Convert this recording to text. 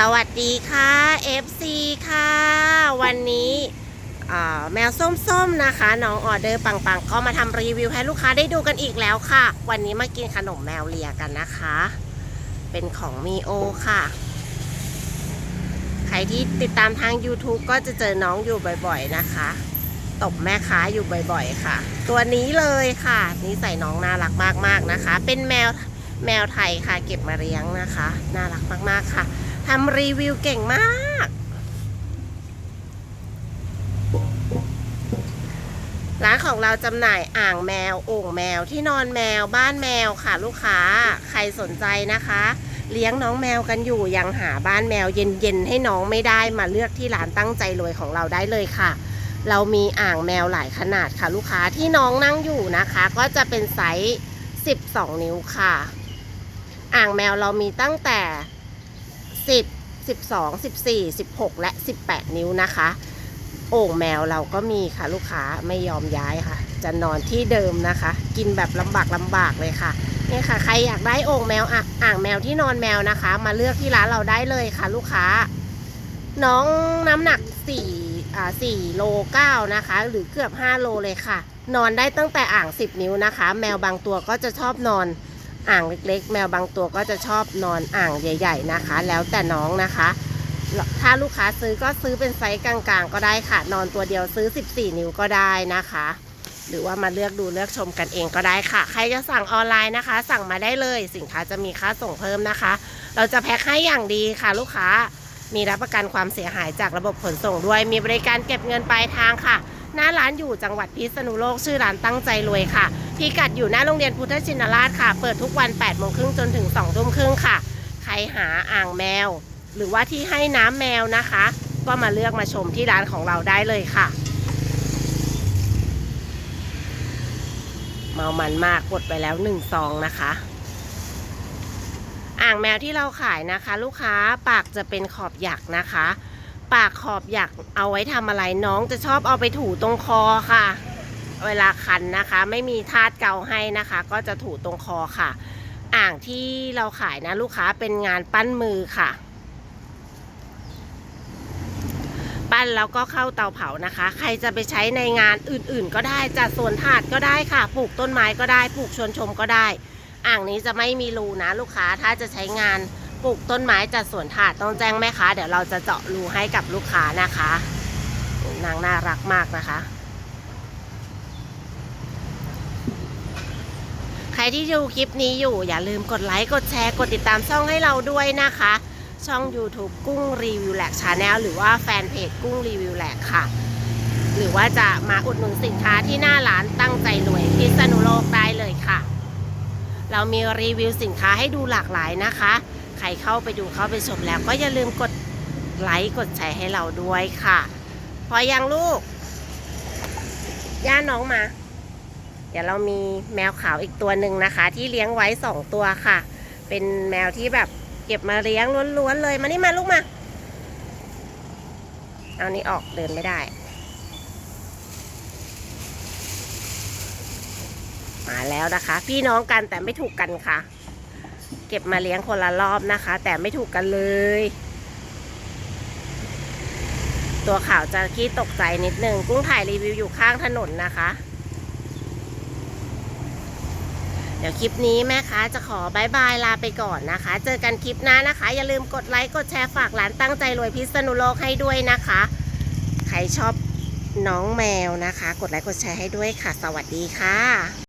สวัสดีค่ะ FC ค่ะ วันนี้แมวส้มๆนะคะ น้องออเดอร์ปังๆ ก็มาทำรีวิวให้ลูกค้าได้ดูกันอีกแล้วค่ะ วันนี้มากินขนมแมวเลียกันนะคะ เป็นของมีโอค่ะ ใครที่ติดตามทาง YouTube ก็จะเจอน้องอยู่บ่อยๆนะคะ ตบแม่ค้าอยู่บ่อยๆค่ะ ตัวนี้เลยค่ะนิสัยน้องน่ารักมากๆนะคะ เป็นแมวแมวไทยค่ะ เก็บมาเลี้ยงนะคะ น่ารักมากๆค่ะ ทำรีวิวเก่งมาก ร้านของเราจำหน่ายอ่างแมวโอ่งแมวที่นอนแมวบ้านแมวค่ะ ลูกค้าใครสนใจนะคะ เลี้ยงน้องแมวกันอยู่ยังหาบ้านแมวเย็นๆให้น้องไม่ได้มาเลือกที่ร้านตั้งใจรวยของเราได้เลยค่ะ เรามีอ่างแมวหลายขนาดค่ะ ลูกค้าที่น้องนั่งอยู่นะคะ ก็จะเป็นไซส์ 12 นิ้วค่ะ อ่างแมวเรามีตั้งแต่ 10 12 14 16 และ 18 นิ้วนะคะ โอ่งแมวเราก็มีค่ะลูกค้าไม่ยอมย้ายค่ะ จะนอนที่เดิมนะคะ กินแบบลำบากลำบากเลยค่ะนี่ค่ะ ใครอยากได้โอ่งแมวอะอ่างแมวที่นอนแมวนะคะ มาเลือกที่ร้านเราได้เลยค่ะ ลูกค้า น้องน้ำหนัก4อ่า4โล9นะคะ หรือเกือบ 5 โลเลยค่ะ นอนได้ตั้งแต่อ่าง 10 นิ้วนะคะ แมวบางตัวก็จะชอบนอน อ่างเล็กๆ แมวบางตัวก็จะชอบนอนอ่างใหญ่ ๆนะคะ แล้วแต่น้องนะคะ ถ้าลูกค้าซื้อก็ซื้อเป็นไซส์กลางๆ ก็ได้ค่ะ นอนตัวเดียวซื้อ 14 นิ้วก็ได้นะคะ หรือว่ามาเลือกดูเลือกชมกันเองก็ได้ค่ะ ใครจะสั่งออนไลน์นะคะ สั่งมาได้เลยสินค้าจะมีค่าส่งเพิ่มนะคะ เราจะแพ็คให้อย่างดีค่ะลูกค้ามีรับประกันความเสียหายจากระบบขนส่งด้วย มีบริการเก็บเงินปลายทางค่ะ หน้าร้านอยู่จังหวัดพิษณุโลกชื่อร้านตั้งใจรวยค่ะพิกัดอยู่หน้าโรงเรียนพุทธชินราชค่ะ เปิดทุกวัน8โมงครึ่งจนถึง2ทุ่มครึ่งค่ะ ใครหาอ่างแมว หรือว่าที่ให้น้ำแมวนะคะ ก็มาเลือกมาชมที่ร้านของเราได้เลยค่ะ เมามันมากกดไปแล้วหนึ่งซองนะคะอ่างแมวที่เราขายนะคะ ลูกค้าปากจะเป็นขอบหยักนะคะ ปากขอบหยักเอาไว้ทำอะไรน้องจะชอบเอาไปถูตรงคอค่ะ เวลาคันนะคะ ไม่มีทาดเกาให้นะคะ ก็จะถูตรงคอค่ะ อ่างที่เราขายนะลูกค้าเป็นงานปั้นมือค่ะ ปั้นแล้วก็เข้าเตาเผานะคะ ใครจะไปใช้ในงานอื่นๆ ก็ได้จัดสวนถาดก็ได้ค่ะ ปลูกต้นไม้ก็ได้ปลูกชวนชมก็ได้ อ่างนี้จะไม่มีรูนะลูกค้าถ้าจะใช้งาน ปลูกต้นไม้จัดสวนถาดต้องแจ้งแม่ค้าเดี๋ยวเราจะเจาะรูให้กับลูกค้านะคะ นางน่ารักมากนะคะ ใครที่ดูคลิปนี้อยู่อย่าลืมกดไลค์กดแชร์กดติดตามช่องให้เราด้วยนะคะ ช่อง YouTube กุ้งรีวิวแหลกชาแนลหรือว่าแฟนเพจกุ้งรีวิวแหลกค่ะ หรือว่าจะมาอุดหนุนสินค้าที่หน้าร้านตั้งใจรวยพิษณุโลกได้เลยค่ะ เรามีรีวิวสินค้าให้ดูหลากหลายนะคะ ใครเข้าไปดูเข้าไปชมแล้ว ก็อย่าลืมกดไลค์กดแชร์ให้เราด้วยค่ะ พอยังลูก ย่าน้องมา เดี๋ยวเรามีแมวขาวอีกตัวหนึ่งนะคะ ที่เลี้ยงไว้สองตัวค่ะ เป็นแมวที่แบบเก็บมาเลี้ยงล้วนๆเลยมานี่มาลูกมา เอานี่ออกเดินไม่ได้ มาแล้วนะคะ พี่น้องกันแต่ไม่ถูกกันค่ะ เก็บมาเลี้ยงคนละรอบนะคะ แต่ไม่ถูกกันเลย ตัวขาวจะขี้ตกใจนิดนึง กุ้งถ่ายรีวิวอยู่ข้างถนนนะคะ เดี๋ยวคลิปนี้แม่ค้าจะขอบายบายลาไปก่อนนะคะ เจอกันคลิปหน้านะคะ อย่าลืมกดไลค์กดแชร์ฝากร้านตั้งใจรวยพิษณุโลกให้ด้วยนะคะ ใครชอบน้องแมวนะคะ กดไลค์กดแชร์ให้ด้วยค่ะ สวัสดีค่ะ